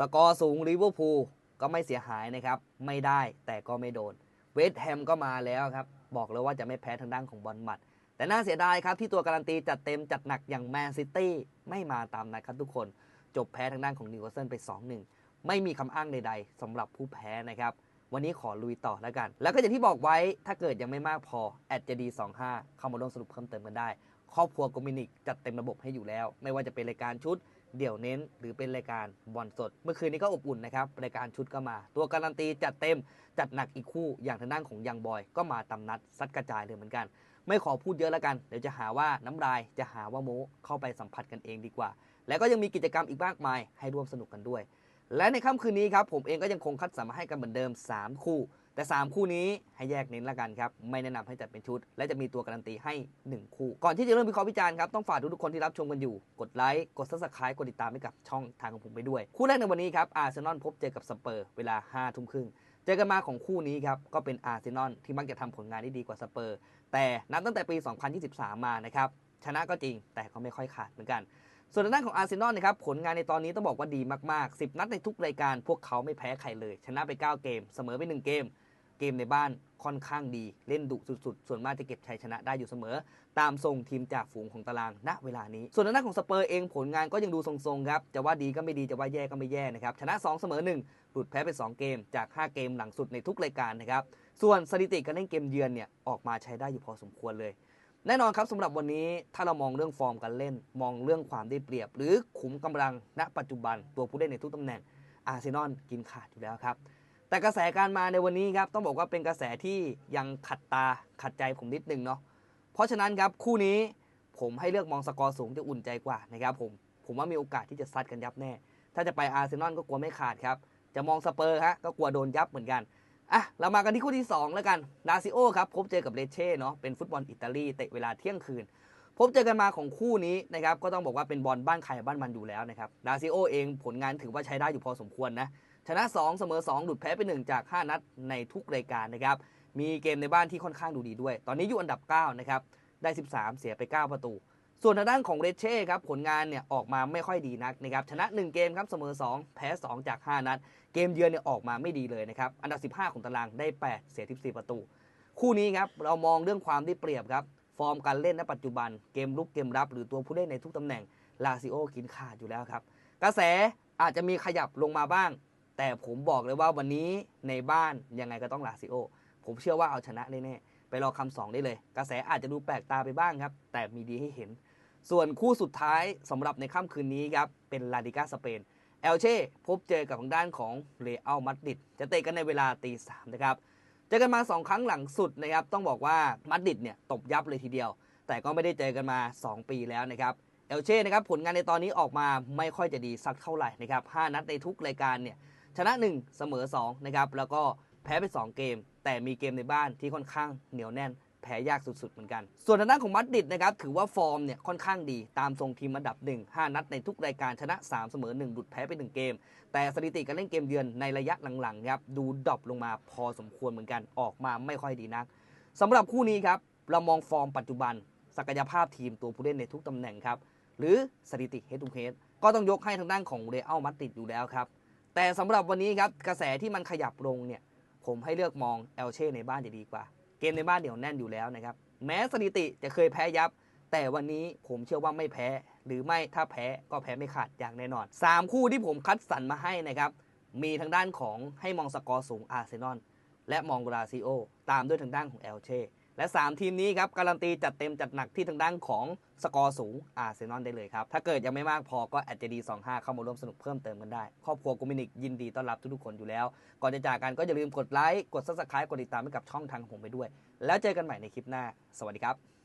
สกอร์สูงลิเวอร์พูลก็ไม่เสียหายนะครับ ไม่ได้แต่ก็ไม่โดน เวสต์แฮมก็มาแล้วครับ บอกเลยว่าจะไม่แพ้ทางด้านของบอลมัด แต่น่าเสียดายครับที่ตัวการันตีจัดเต็มจัดหนักอย่างแมนซิตี้ไม่มาตามนัดครับทุกคน จบแพ้ทางด้านของนิวคาสเซิลไป 2-1 ไม่มีคำอ้างใดๆสำหรับผู้แพ้นะครับวันนี้ขอลุยต่อแล้วกัน แล้วก็อย่างที่บอกไว้ ถ้าเกิดยังไม่มากพอแอดจะดี25เข้ามาร่วมสรุปเพิ่มเติมกันได้ ครอบครัวโกมินิกจัดเต็มระบบให้อยู่แล้ว ไม่ว่าจะเป็นรายการชุด เดี่ยวเน้นหรือเป็นรายการบอลสด เมื่อคืนนี้ก็อบอุ่นนะครับ รายการชุดก็มา ตัวการันตีจัดเต็มจัดหนักอีกคู่อย่างทางด้านของยังบอย ก็มาตำนัดซัดกระจายเลยเหมือนกัน ไม่ขอพูดเยอะแล้วกัน เดี๋ยวจะหาว่าน้ำลายจะหาว่าโมเข้าไปสัมผัสกันเองดีกว่า แล้วก็ยังมีกิจกรรมอีกมากมายให้ร่วมสนุกกันด้วย และในค่ำคืนนี้ครับผมเองก็ยังคงคัดสรรมาให้กันเหมือนเดิม 3 คู่ แต่ 3 คู่นี้ให้แยกเน้นละกันครับ ไม่แนะนำให้จัดเป็นชุด และจะมีตัวการันตีให้ 1 คู่ ก่อนที่จะเริ่มวิเคราะห์วิจารณ์ครับ ต้องฝากทุกๆคนที่รับชมกันอยู่ กดไลค์ กดซับสไครต์กดติดตามให้กับช่องทางของผมไปด้วย คู่แรกในวันนี้ครับอาร์เซนอลพบเจอกับสเปอร์เวลา5ทุ่มครึ่งเจอกันมาของคู่นี้ครับก็เป็นอาร์เซนอลที่มักจะทำผลงานได้ดีกว่าสเปอร์แต่นับตั้งแต่ปี 2023 มานะครับชนะก็จริงแต่ก็ไม่ค่อยขาดเหมือนกัน ส่วนด้านของอาร์เซนอลนะครับผลงานในตอนนี้ต้องบอกว่าดีมากๆ 10 นัดในทุกรายการพวกเขาไม่แพ้ใครเลย ชนะไป 9 เกม เสมอไป 1 เกม เกมในบ้านค่อนข้างดีเล่นดุสุดๆ ส่วนมากจะเก็บชัยชนะได้อยู่เสมอ ตามทรงทีมจากฝูงของตารางณเวลานี้ ส่วนด้านของสเปอร์เองผลงานก็ยังดูทรงๆครับจะว่าดีก็ไม่ดีจะว่าแย่ก็ไม่แย่นะครับชนะ 2 เสมอ 1 หลุดแพ้ไป 2 เกมจาก 5 เกมหลังสุดในทุกรายการนะครับส่วนสถิติการเล่นเกมเยือนเนี่ยออกมาใช้ได้อยู่พอสมควรเลย แน่นอนครับสำหรับวันนี้ถ้าเรามองเรื่องฟอร์มการเล่น มองเรื่องความได้เปรียบ หรือขุมกำลังณปัจจุบันตัวผู้เล่นในทุกตำแหน่งอาร์เซนอลกินขาดอยู่แล้วครับ แต่กระแสการมาในวันนี้ครับต้องบอกว่าเป็นกระแสที่ยังขัดตาขัดใจผมนิดนึงเนาะเพราะฉะนั้นครับคู่นี้ผมให้เลือกมองสกอร์สูงจะอุ่นใจกว่านะครับผมผมว่ามีโอกาสที่จะซัดกันยับแน่ ถ้าจะไปอาร์เซนอลก็กลัวไม่ขาดครับจะมองสเปอร์ฮะก็กลัวโดนยับเหมือนกัน อะเรามากันที่คู่ที่ 2 แล้วกันนาซิโอครับพบเจอกับเลเช่เนาะเป็นฟุตบอลอิตาลีเตะเวลาเที่ยงคืน พบเจอกันมาของคู่นี้นะครับก็ต้องบอกว่าเป็นบอลบ้านใครบ้านมันอยู่แล้วนะครับนาซิโอเองผลงานถือว่าใช้ได้อยู่พอสมควรนะชนะ 2 เสมอ 2 หลุดแพ้ไป 1 จาก 5 นัดในทุกรายการนะครับมีเกมในบ้านที่ค่อนข้างดูดีด้วย ตอนนี้อยู่อันดับ9นะครับได้ 13 เสียไป 9 ประตู ส่วนทางด้านของเรเช่ครับผลงานเนี่ยออกมาไม่ค่อยดีนักนะครับชนะ 1 เกมครับเสมอ 2 แพ้ 2 จาก 5 นัด เกมเยือนเนี่ยออกมาไม่ดีเลยนะครับอันดับ 15 ของตารางได้ 8 เสีย 14 ประตู คู่นี้ครับเรามองเรื่องความได้เปรียบครับฟอร์มการเล่นณปัจจุบันเกมลุกเกมรับ หรือตัวผู้เล่นในทุกตำแหน่งลาซิโอกินขาดอยู่แล้วครับกระแสอาจจะมีขยับลงมาบ้าง แต่ผมบอกเลยว่าวันนี้ในบ้านยังไงก็ต้องลาซิโอผมเชื่อว่าเอาชนะแน่ๆไปรอคำสองได้เลย กระแสอาจจะดูแปลกตาไปบ้างครับ แต่มีดีให้เห็น ส่วนคู่สุดท้ายสำหรับในค่ำคืนนี้ครับ เป็นลาดิกาสเปน เอลเช่พบเจอกับทางด้านของเรอัลมาดริดจะเตะกันในเวลาตีสามนะครับเจอกันมา 2 ครั้งหลังสุดนะครับ ต้องบอกว่ามาดริดเนี่ยตบยับเลยทีเดียว แต่ก็ไม่ได้เจอกันมา 2 ปีแล้วนะครับเอลเช่นะครับผลงานในตอนนี้ออกมาไม่ค่อยจะดีสักเท่าไหร่นะครับ5นัดในทุกรายการเนี่ยชนะ 1 เสมอ2นะครับแล้วก็แพ้ไป 2 เกม แต่มีเกมในบ้านที่ค่อนข้างเหนียวแน่น แพ้ยากสุดๆเหมือนกัน ส่วนทางด้านของมัดดิดนะครับถือว่าฟอร์มเนี่ยค่อนข้างดีตามทรงทีมอันดับ 1 5 นัดในทุกรายการชนะ 3 เสมอ 1 หลุดแพ้ไป 1 เกม แต่สถิติการเล่นเกมเยือนในระยะหลังๆครับดูดรอปลงมาพอสมควรเหมือนกันออกมาไม่ค่อยดีนักสำหรับคู่นี้ครับเรามองฟอร์มปัจจุบัน ศักยภาพทีมตัวผู้เล่นในทุกตำแหน่งครับหรือสถิติเฮดทูเฮดก็ต้องยกให้ทางด้านของเรอัลมาดริดอยู่แล้วครับแต่สำหรับวันนี้ครับกระแสที่มันขยับลงเนี่ยผมให้เลือกมองเอลเช่ในบ้านจะดีกว่า เกมในบ้านเดี๋ยวแน่นอยู่แล้วนะครับ แม้สถิติจะเคยแพ้ยับ แต่วันนี้ผมเชื่อว่าไม่แพ้ หรือไม่ถ้าแพ้ก็แพ้ไม่ขาดอย่างแน่นอน 3 คู่ที่ผมคัดสรรมาให้นะครับ มีทางด้านของให้มองสกอร์สูงอาร์เซนอลและมองราซิโอ ตามด้วยทางด้านของเอลเช่ และ 3 ทีมนี้ครับการันตีจัดเต็มจัดหนักที่ทางด้านของสกอร์สูงอาร์เซนอลได้เลยครับ ถ้าเกิดยังไม่มากพอก็แอดเจดีสองเข้ามาร่วมสนุกเพิ่มเติมกันได้ ครอบครัวกูมินิกยินดีต้อนรับทุกๆคนอยู่แล้ว ก่อนจะจากกันก็อย่าลืมกดไลค์กดซับสไครต์กดติดตามให้กับช่องทางของผมไปด้วย แล้วเจอกันใหม่ในคลิปหน้า สวัสดีครับ